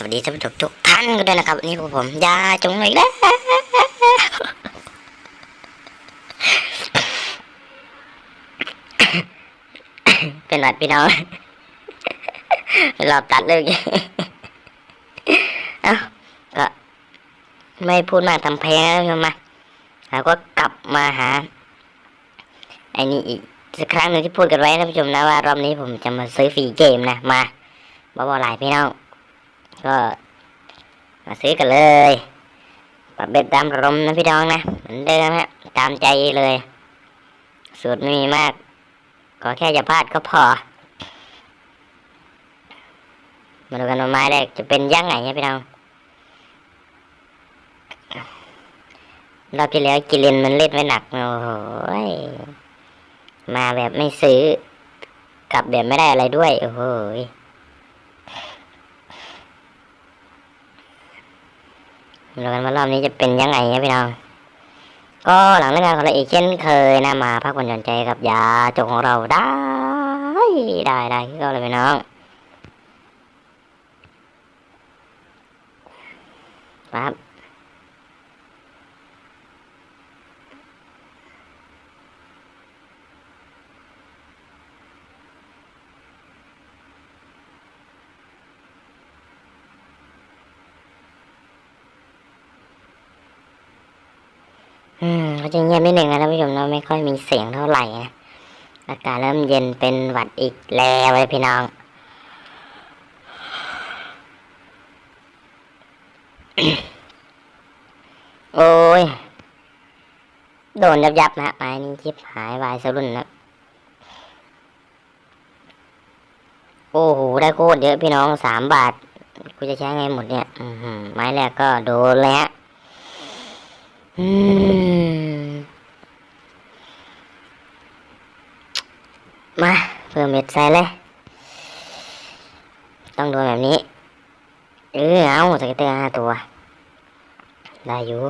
สวัสดีท่านผู้ชมทุกท่านกันด้วยนะครับนนี้พวกผมยาจงเลยแล้วเป็นหวัดพี่น้องรอบตัดเลยเอ้าก็ไม่พูดมากทำเพลงแล้วใช่ไหมแล้วก็กลับมาหาไอ้นี่อีกสักครั้งหนึ่งที่พูดกันไว้ท่านผู้ชมนะว่ารอบนี้ผมจะมาซื้อฟรีเกมนะมาบ้าๆหลายพี่น้อง ก็มาซื้อกันเลยปรับเบ็ดตามรมนะพี่น้องนะเหมือนเดิมฮะตามใจเลย สูตรไม่มีมาก ขอแค่อย่าพลาดก็พอ มาดูกันว่าไม้แรกจะเป็นยังไงนะพี่น้องรอบที่แล้วกิเลนมันเล่นไว้หนักโอ้โหยมาแบบไม่ซื้อกลับแบบไม่ได้อะไรด้วย โอ้โห ดูกันว่ารอบนี้จะเป็นยังไงนะพี่น้อง ก็หลังเลิกงานของเราอีกเช่นเคยนะมาพักผ่อนหย่อนใจกับยาจกของเราได้ได้ได้ก็เลยพี่น้องครับ อืมก็จะเงียบนิดหนึ่งนะท่านผู้ชมเนาไม่ค่อยมีเสียงเท่าไหร่นะอากาศเริ่มเย็นเป็นหวัดอีกแล้วเลยพี่น้องโอ้ย โดนยับยับนะไม้นี้ชิบหายวายสรุ่นนะโอ้โหได้โคตรเยอะพี่น้องสามบาท กูจะใช้ไงหมดเนี่ยอืไม้แรกก็โดนเลยฮะอื มาเพิ่มเม็ดใส่เลย ต้องโดนแบบนี้ เออเอาสเก็ตเตอร์ห้าตัว ได้อยู่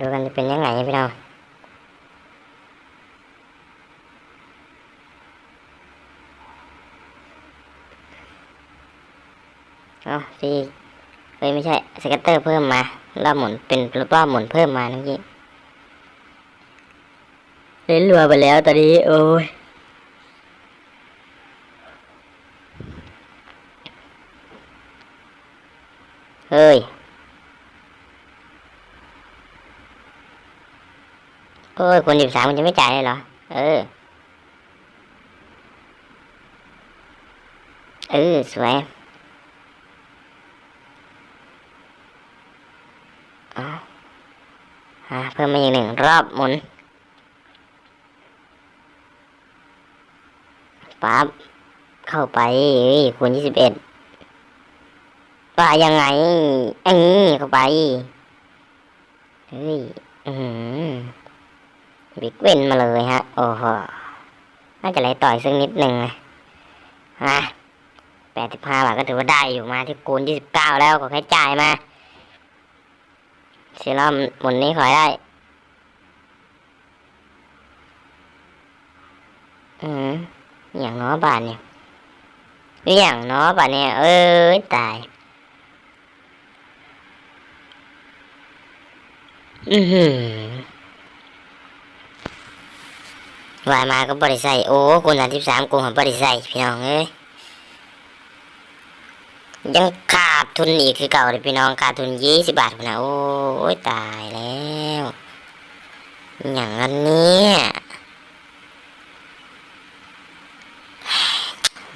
ดูกันจะเป็นยังไงพี่น้อง เอาสี่เฮ้ยไม่ใช่สเก็ตเตอร์เพิ่มมารอบหมุนเป็นรอบหมุนเพิ่มมาเมื่อกี้เล่นรัวไปแล้วตอนนี้ โอ้ยเฮ้ยเอ้ยคนสิบสามมันจะไม่จ่ายเลยเหรอ เออ เออ สวยเอ่าเพิ่มมาอีกหนึ่งรอบหมุนปั๊บเข้าไปคูณยี่สิบเอ็ดว่ายังไงอันนี้เข้าไปเฮ้ยอือหือบิ๊กเวนมาเลยฮะ โอ้โหน่าจะไหลต่อยสักนิดหนึ่งนะฮะแปดสิบห้าบาทก็ถือว่าได้อยู่มาที่คูณยี่สิบเก้าแล้วก็แค่จ่ายมา ซีรั่มหมุนนี้ขอให้ได้อืมอย่างน้อบาทเนี่ยอย่างน้อบาทเนี่ยเอ้ยตาย อือหือวายมาก็บริใส่โอ้คูณสามสิบสามกูหับริใส่พี่น้องเอ้ยยัง ทุนอีกคือเก่าเลยพี่น้องขาดทุนยี่สิบบาทนะโอ้ยตายแล้วอย่างนั้นเนี่ย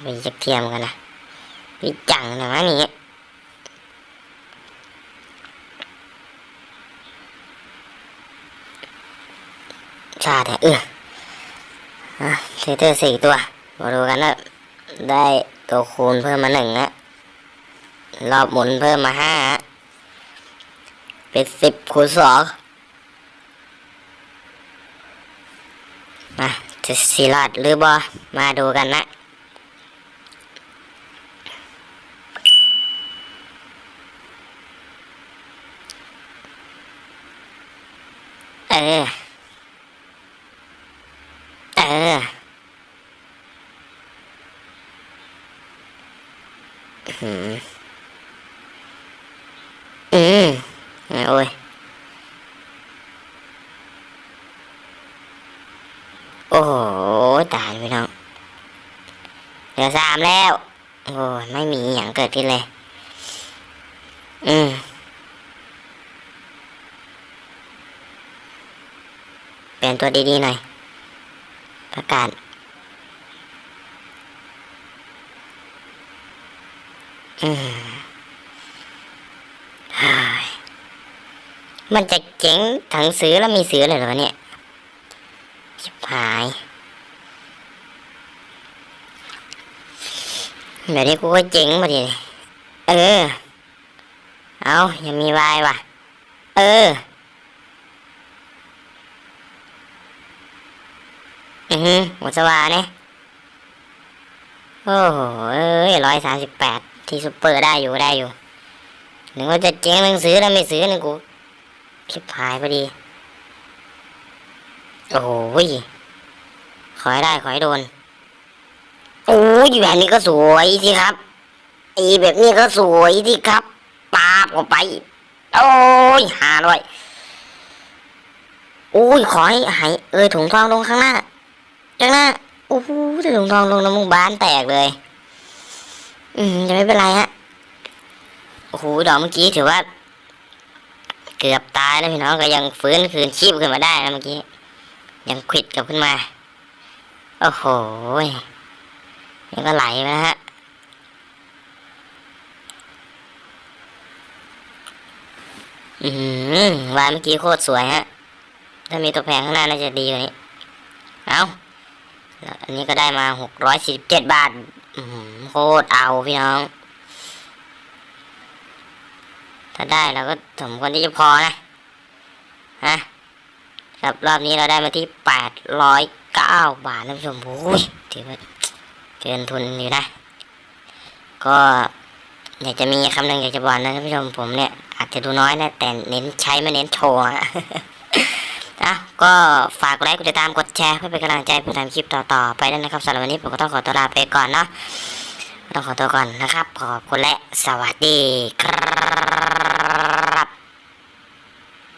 ไปจักเทียมกันนะพี่จังนะนี่ชาแต่เอออะเทเตอร์สี่ตัวมาดูกันนะได้ตัวคูณเพิ่มมาหนึ่งนะ รอบหมุนเพิ่มมาห้าเป็นสิบคูณสองมาจะสี่ลอดหรือบอมาดูกันนะเออ เออ โอ้โหตายพี่น้องเหลือสามแล้ว โอ้ยไม่มีอย่างเกิดขึ้นเลย อืมเปลี่ยนตัวดีๆหน่อย ประกาศอืมมันจะเจ๋งถังซื้อแล้วมีซื้อเลยเหรอเนี่ย หายแบบนี้กูก็เจ๋งมาดิเออ เอายังมีวายว่ะ เออ อือฮึหมดสวาเนี่ยโอ้โหเอ้ยร้อยสามสิบแปดที่ซุปเปอร์ได้อยู่ได้อยู่หนึกว่าจะเจ๊งหนังสือแล้วไม่ซื้อนี่กูคลิปหายพอดี โอ้ย ขอให้ได้ขอให้โดน โอ้ยแบบนี้ก็สวยสิครับอีแบบนี้ก็สวยสิครับปาบออกไป โอ้ยหาด้วยโอ้ยขอให้หายเออถุงทองลงข้างหน้าจังหน้าโอ้โหแต่ถุงทองลงน้ำมูกบ้านแตกเลย อืมจะไม่เป็นไรฮะโอ้โหดอกเมื่อกี้ถือว่า เกือบตายแล้วพี่น้องก็ยังฟื้นคืนชีพขึ้นมาได้นะเมื่อกี้ ยังควิดกลับขึ้นมา โอ้โหยังก็ไหลนะฮะ อืมวานเมื่อกี้โคตรสวยฮะ ถ้ามีตัวแพงข้างหน้าน่าจะดีกว่านี้ เอาแล้วอันนี้ก็ได้มาหกร้อยสี่สิบเจ็ดบาทโคตรเอาพี่น้อง ถ้าได้เราก็สมควรที่จะพอนะ ฮะครับรอบนี้เราได้มาที่แปดร้อย เก้าบาทท่านผู้ชมโอ้ยถือว่าเกินทุนอยู่นะ ก็อยากจะมีคำหนึ่งอยากจะบอกนะท่านผู้ชมผมเนี่ยอาจจะดูน้อยนะ แต่เน้นใช้ไม่เน้นโชว์อะอะก็ฝากกดไลค์กดติดตามกดแชร์เพื่อเป็นกำลังใจเพื่อทำคลิปต่อๆไปด้วยนะครับสำหรับวันนี้ผมก็ต้องขอตัวลาไปก่อนเนาะต้องขอตัวก่อนนะครับ ขอบคุณและสวัสดีครับ